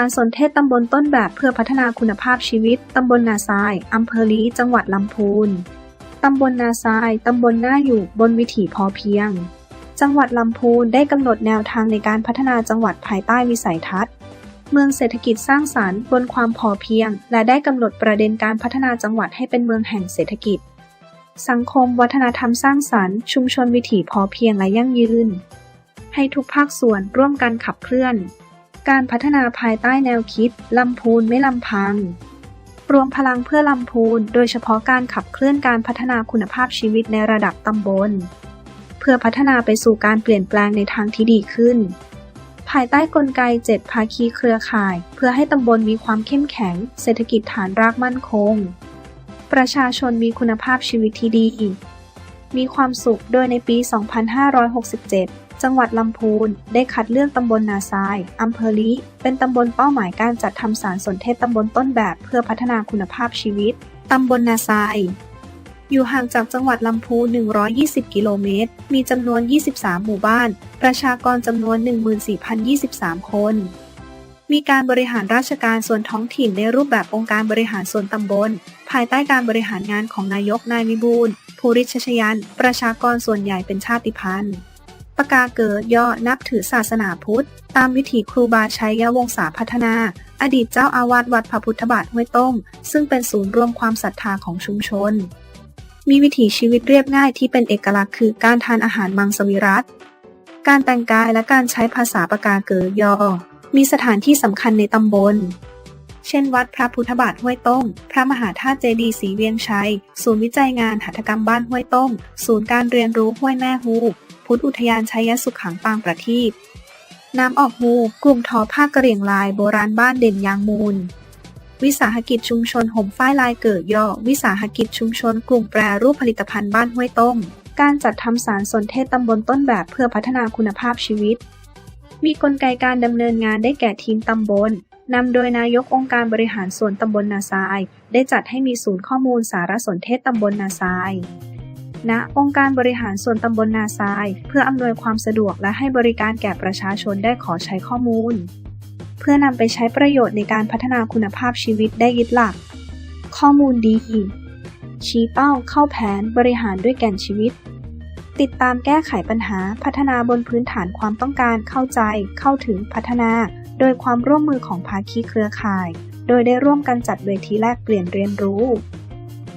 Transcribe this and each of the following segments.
ารสนเทศตำบลต้นแบบเพื่อพัฒนาคุณภาพชีวิต ตำบลนาทราย อำเภอลีจังหวัดลำพูน ตำบลนาทราย ตำบลหน่าอยู่บนวิถีพอเพียง จังหวัดลำพูนได้กำหนดแนวทางในการพัฒนาจังหวัดภายใต้วิสัยทัศน์ เมืองเศรษฐกิจสร้างสรรค์บนความพอเพียง และได้กำหนดประเด็นการพัฒนาจังหวัดให้เป็นเมืองแห่งเศรษฐกิจ สังคมวัฒนธรรมสร้างสรรค์ ชุมชนวิถีพอเพียงและยั่งยืน ให้ทุกภาคส่วนร่วมกันขับเคลื่อน การพัฒนาภายใต้แนวคิด ลำพูนไม่ลำพัง รวมพลังเพื่อลำพูน โดยเฉพาะการขับเคลื่อนการพัฒนาคุณภาพชีวิตในระดับตำบล เพื่อพัฒนาไปสู่การเปลี่ยนแปลงในทางที่ดีขึ้น ภายใต้กลไก 7 ภาคีเครือข่าย เพื่อให้ตำบลมีความเข้มแข็ง เศรษฐกิจฐานรากมั่นคง ประชาชนมีคุณภาพชีวิตที่ดี มีความสุขโดยในปี 2567 จังหวัดลำพูน ได้คัดเลือกตำบลนาทรายอำเภอลิ เป็นตำบลเป้าหมายการจัดทำสารสนเทศตำบลต้นแบบเพื่อพัฒนาคุณภาพชีวิต ตำบลนาทรายอยู่ห่างจากจังหวัดลำพูน 120 กิโลเมตร มีจำนวน 23 หมู่บ้าน ประชากรจำนวน 14,023 คน มีการบริหารราชการส่วนท้องถิ่นในรูปแบบองค์การบริหารส่วนตำบล ภายใต้การบริหารงานของนายกนายวิบูลภูริชชยัน ประชากรส่วนใหญ่เป็นชาติพันธุ์ ปากาเกิดย่อนับถือศาสนาพุทธ ตามวิถีครูบาชัยวงศาพัฒนา อดีตเจ้าอาวาสวัดพระพุทธบาทห้วยต้ม ซึ่งเป็นศูนย์รวมความศรัทธาของชุมชน มีวิถีชีวิตเรียบง่ายที่เป็นเอกลักษณ์คือการทานอาหารมังสวิรัตการแต่งกายและการใช้ภาษาปากาเกิดย่อมีสถานที่สำคัญในตำบล เช่นวัดพระพุทธบาทห้วยต้มพระมหาธาตุเจดีย์ศรีเวียงชัย ศูนย์วิจัยงานหัตถกรรมบ้านห้วยต้มศูนย์การเรียนรู้ห้วยแม่ฮูพุทธอุทยานชัยสุขขังปางประทีปน้ำออกฮูกลุ่มทอผ้ากระเหรี่ยงลายโบราณบ้านเด่นยางมูล วิสาหกิจชุมชนห่มฝ้ายลายเกิดย่อ วิสาหกิจชุมชนกลุ่มแปรรูปผลิตภัณฑ์บ้านห้วยต้มการจัดทำสารสนเทศตำบลต้นแบบเพื่อพัฒนาคุณภาพชีวิต มีกลไกการดำเนินงานได้แก่ทีมตำบล นำโดยนายกองค์การบริหารส่วนตำบลนาทราย ได้จัดให้มีศูนย์ข้อมูลสารสนเทศตำบลนาทรายณองค์การบริหารส่วนตำบลนาทราย เพื่ออำนวยความสะดวกและให้บริการแก่ประชาชนได้ขอใช้ข้อมูล เพื่อนำไปใช้ประโยชน์ในการพัฒนาคุณภาพชีวิตได้ยึดหลัก ข้อมูลดี ชี้เป้าเข้าแผนบริหารด้วยแก่นชีวิต ติดตามแก้ไขปัญหาพัฒนาบนพื้นฐานความต้องการเข้าใจ เข้าถึงพัฒนา โดยความร่วมมือของภาคีเครือข่าย โดยได้ร่วมกันจัดเวทีแลกเปลี่ยนเรียนรู้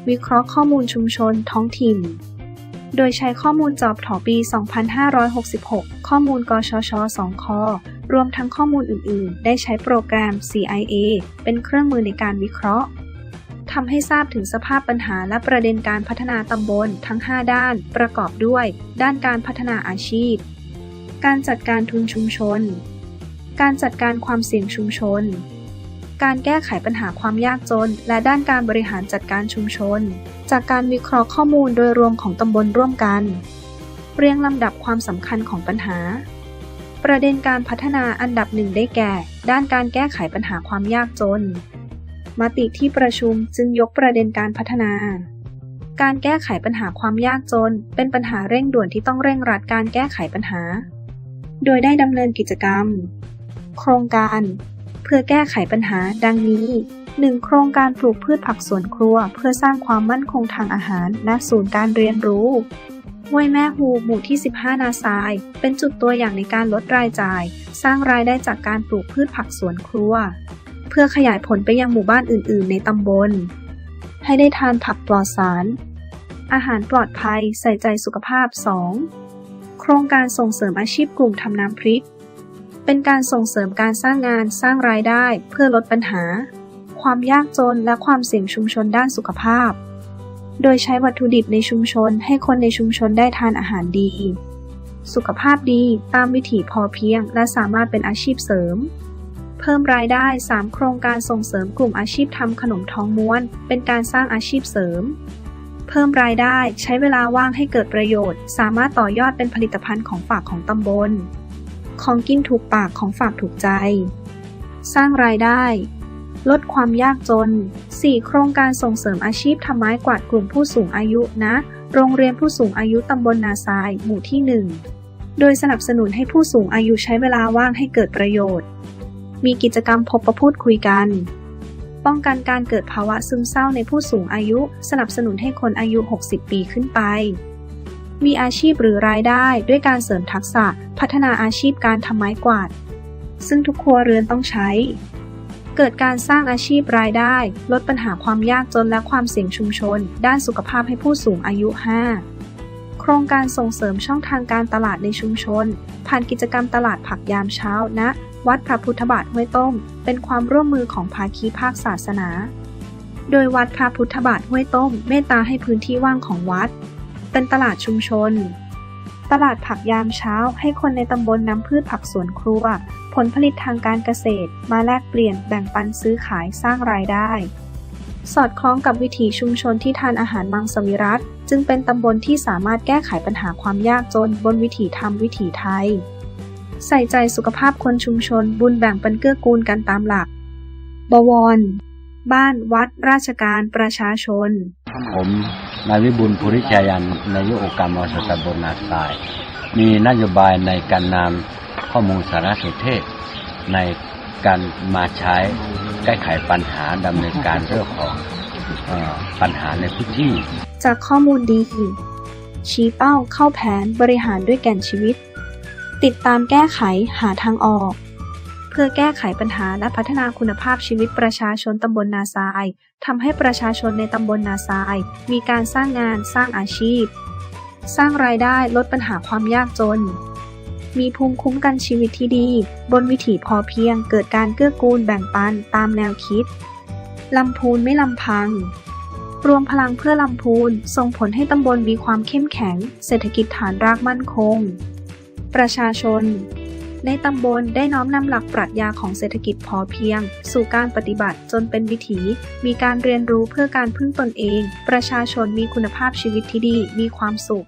วิเคราะห์ข้อมูลชุมชนท้องถิ่น โดยใช้ข้อมูลจอบถอปี 2566 ข้อมูลกชช 2ครวมทั้งข้อมูลอื่น ๆ ได้ใช้โปรแกรม CIA เป็นเครื่องมือในการวิเคราะห์ทำให้ทราบถึงสภาพปัญหาและประเด็นการพัฒนาตำบลทั้ง 5 ด้าน ประกอบด้วย ด้านการพัฒนาอาชีพ การจัดการทุนชุมชน การจัดการความเสี่ยงชุมชน การแก้ไขปัญหาความยากจน และด้านการบริหารจัดการชุมชน จากการวิเคราะห์ข้อมูลโดยรวมของตำบลร่วมกัน เรียงลำดับความสำคัญของปัญหา ประเด็นการพัฒนาอันดับหนึ่งได้แก่ ด้านการแก้ไขปัญหาความยากจน มติที่ประชุมจึงยกประเด็นการพัฒนาการแก้ไขปัญหาความยากจน เป็นปัญหาเร่งด่วนที่ต้องเร่งรัดการแก้ไขปัญหา โดยได้ดำเนินกิจกรรม โครงการ เพื่อแก้ไขปัญหาดังนี้ 1. โครงการปลูกพืชผักสวนครัว เพื่อสร้างความมั่นคงทางอาหารณศูนย์การเรียนรู้ห้วยแม่ฮูหมู่ที่ 15 นาทราย เป็นจุดตัวอย่างในการลดรายจ่าย สร้างรายได้จากการปลูกพืชผักสวนครัว เพื่อขยายผลไปยังหมู่บ้านอื่น ๆ ในตำบล ให้ได้ทานผักปลอดสาร อาหารปลอดภัยใส่ใจสุขภาพ 2. โครงการส่งเสริมอาชีพกลุ่มทำน้ำพริก เป็นการส่งเสริมการสร้างงานสร้างรายได้เพื่อลดปัญหา ความยากจนและความเสี่ยงชุมชนด้านสุขภาพ โดยใช้วัตถุดิบในชุมชนให้คนในชุมชนได้ทานอาหารดี สุขภาพดีตามวิถีพอเพียง และสามารถเป็นอาชีพเสริม เพิ่มรายได้ 3 โครงการส่งเสริมกลุ่มอาชีพทำขนมทองม้วน เป็นการสร้างอาชีพเสริม เพิ่มรายได้ใช้เวลาว่างให้เกิดประโยชน์ สามารถต่อยอดเป็นผลิตภัณฑ์ของฝากของตำบล ของกินถูกปากของฝากถูกใจ สร้างรายได้ ลดความยากจน 4 โครงการส่งเสริมอาชีพทำไม้กวาดกลุ่มผู้สูงอายุนะ โรงเรียนผู้สูงอายุตำบลนาทรายหมู่ที่ 1 โดยสนับสนุนให้ผู้สูงอายุใช้เวลาว่างให้เกิดประโยชน์ มีกิจกรรมพบประพูดคุยกันป้องกันการเกิดภาวะซึมเศร้าในผู้สูงอายุ สนับสนุนให้คนอายุ 60 ปีขึ้นไป มีอาชีพหรือรายได้ด้วยการเสริมทักษะพัฒนาอาชีพการทำไม้กวาด ซึ่งทุกครัวเรือนต้องใช้ เกิดการสร้างอาชีพรายได้ ลดปัญหาความยากจนและความเสี่ยงชุมชน ด้านสุขภาพให้ผู้สูงอายุ 5 โครงการส่งเสริมช่องทางการตลาดในชุมชน ผ่านกิจกรรมตลาดผักยามเช้าณวัดพระพุทธบาทห้วยต้ม เป็นความร่วมมือของภาคีภาคศาสนา โดยวัดพระพุทธบาทห้วยต้ม เมตตาให้พื้นที่ว่างของวัด เป็นตลาดชุมชน ตลาดผักยามเช้าให้คนในตำบลนำพืชผักสวนครัว ผลผลิตทางการเกษตร มาแลกเปลี่ยนแบ่งปันซื้อขายสร้างรายได้ สอดคล้องกับวิถีชุมชนที่ทานอาหารมังสวิรัตจึงเป็นตำบลที่สามารถแก้ไขปัญหาความยากจนบนวิถีธรรมวิถีไทย ใส่ใจสุขภาพคนชุมชนบุญแบ่งปันเกื้อกูลกันตามหลัก บวร บ้านวัด ราชการประชาชน ผมนายวิบุญภูริชายันนายกอการมอสตบนาทราย มีนโยบายในการนำข้อมูลสารสนเทศ ในการมาใช้แก้ไขปัญหาดำเนินการเรื่องของอปัญหาในพื้นที่ จากข้อมูลดีชี้เป้าเข้าแผนบริหารด้วยแก่นชีวิต ติดตามแก้ไขหาทางออก เพื่อแก้ไขปัญหาและพัฒนาคุณภาพชีวิตประชาชนตำบลนาทรายทำให้ประชาชนในตำบลนาทราย มีการสร้างงานสร้างอาชีพ สร้างรายได้ลดปัญหาความยากจน มีภูมิคุ้มกันชีวิตที่ดี บนวิถีพอเพียง เกิดการเกื้อกูลแบ่งปันตามแนวคิดลำพูนไม่ลำพัง รวมพลังเพื่อลำพูนส่งผลให้ตำบลมีความเข้มแข็ง เศรษฐกิจฐานรากมั่นคง ประชาชน ในตำบลได้น้อมนำหลักปรัชญาของเศรษฐกิจพอเพียง สู่การปฏิบัติจนเป็นวิถี มีการเรียนรู้เพื่อการพึ่งตนเอง ประชาชนมีคุณภาพชีวิตที่ดี มีความสุข